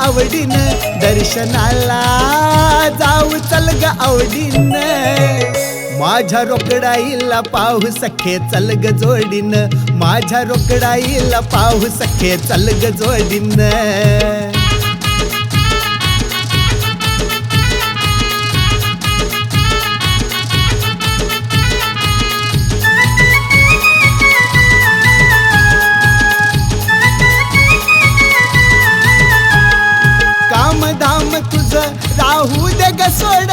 आवडीन दर्शनाला जाऊ चल ग आवडीन. माझ्या रोकडाईला पाहू सखे चल ग जोडीन. माझ्या रोकडाईला पाहू सखे चल ग जोडीन. धाम राहू दे ग सोड.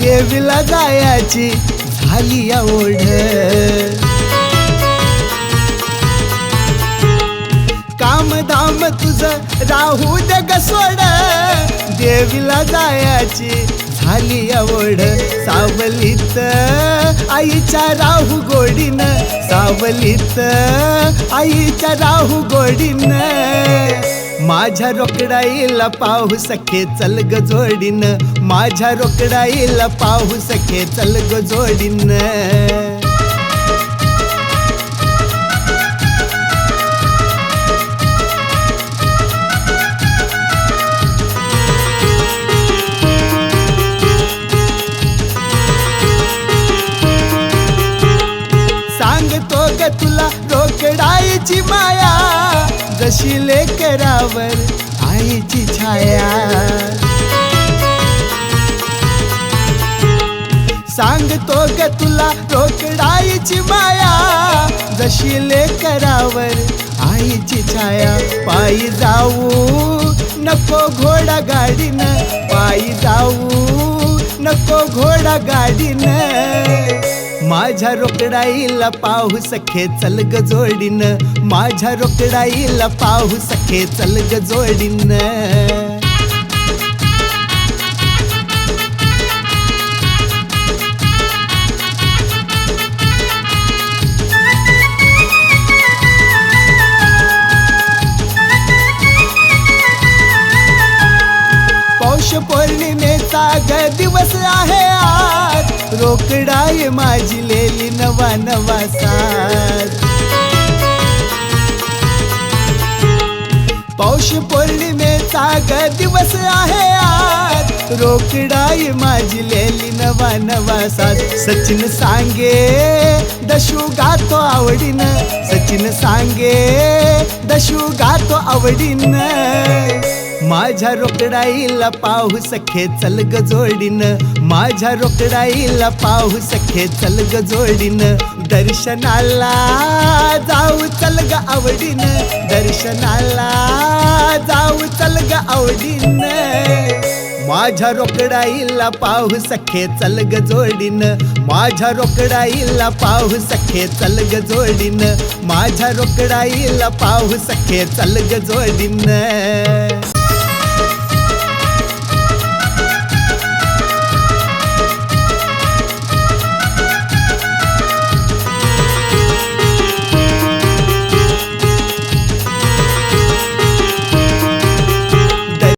देवीला जायाची झाली या ओढ काम धाम तुझ राहू दे ग सोड. देवीला जायाची झाली या ओढ सावलीत आईच्या राहू गोडीनं. सावलीत आईच्या राहू गोडीन. माझ्या रोकडाईला पाहू सखे चल ग जोडीन. माझ्या रोकडाईला पाहू सखे चल ग जोडीन. डोंगरावर आईची छाया. सांगतो ग तुला रोकडाईची माया. जशी लेकरावर आईची छाया पायी जाऊ नको घोडा गाडीन. पायी जाऊ नको घोडा गाडीन. माझ्या रोकडाईला पाहू सखे चल ग जोडीन. माझ्या रोकडाईला पाहू सखे चल ग जोडीन. पौष पौर्णिमेचा ग दिवस आहे रोकडाय रोकडाई माझी लेली नवा नवा साज पौष पौर्णिमेचा ग दिवस आहे आज. रोकडाई माझी लेली नवा नवा सात सचिन सांगे दशू गातो आवडीन. सचिन सांगे दशू गातो आवडीन. माझ्या रोकडाईला पाहू सखे चल ग जोडीन. माझ्या रोकडाईला पाहू सखे चल ग जोडीन. दर्शनाला जाऊ चल ग आवडीन. दर्शनाला जाऊ चल ग आवडीन. माझ्या रोकडाईला पाहू सखे चल ग जोडीन. माझ्या रोकडाईला पाहू सखे चल ग जोडीन. माझ्या रोकडाईला पाहू सखे चल ग जोडीन.